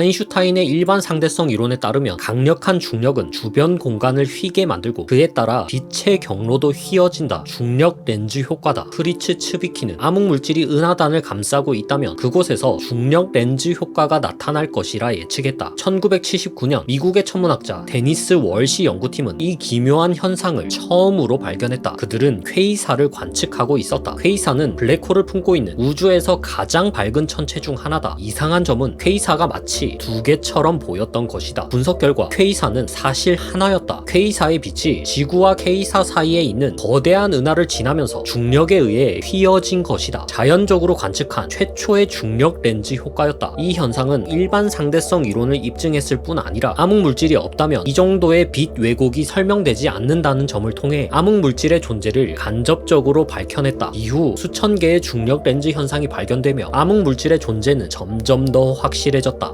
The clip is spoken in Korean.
아인슈타인의 일반 상대성 이론에 따르면 강력한 중력은 주변 공간을 휘게 만들고 그에 따라 빛의 경로도 휘어진다. 중력 렌즈 효과다. 프리츠 츠비키는 암흑 물질이 은하단을 감싸고 있다면 그곳에서 중력 렌즈 효과가 나타날 것이라 예측했다. 1979년 미국의 천문학자 데니스 월시 연구팀은 이 기묘한 현상을 처음으로 발견했다. 그들은 퀘이사를 관측하고 있었다. 퀘이사는 블랙홀을 품고 있는 우주에서 가장 밝은 천체 중 하나다. 이상한 점은 퀘이사가 마치 두 개처럼 보였던 것이다. 분석 결과 퀘이사는 사실 하나였다. 퀘이사의 빛이 지구와 퀘이사 사이에 있는 거대한 은하를 지나면서 중력에 의해 휘어진 것이다. 자연적으로 관측한 최초의 중력 렌즈 효과였다. 이 현상은 일반 상대성 이론을 입증했을 뿐 아니라 암흑 물질이 없다면 이 정도의 빛 왜곡이 설명되지 않는다는 점을 통해 암흑 물질의 존재를 간접적으로 밝혀냈다. 이후 수천 개의 중력 렌즈 현상이 발견되며 암흑 물질의 존재는 점점 더 확실해졌다.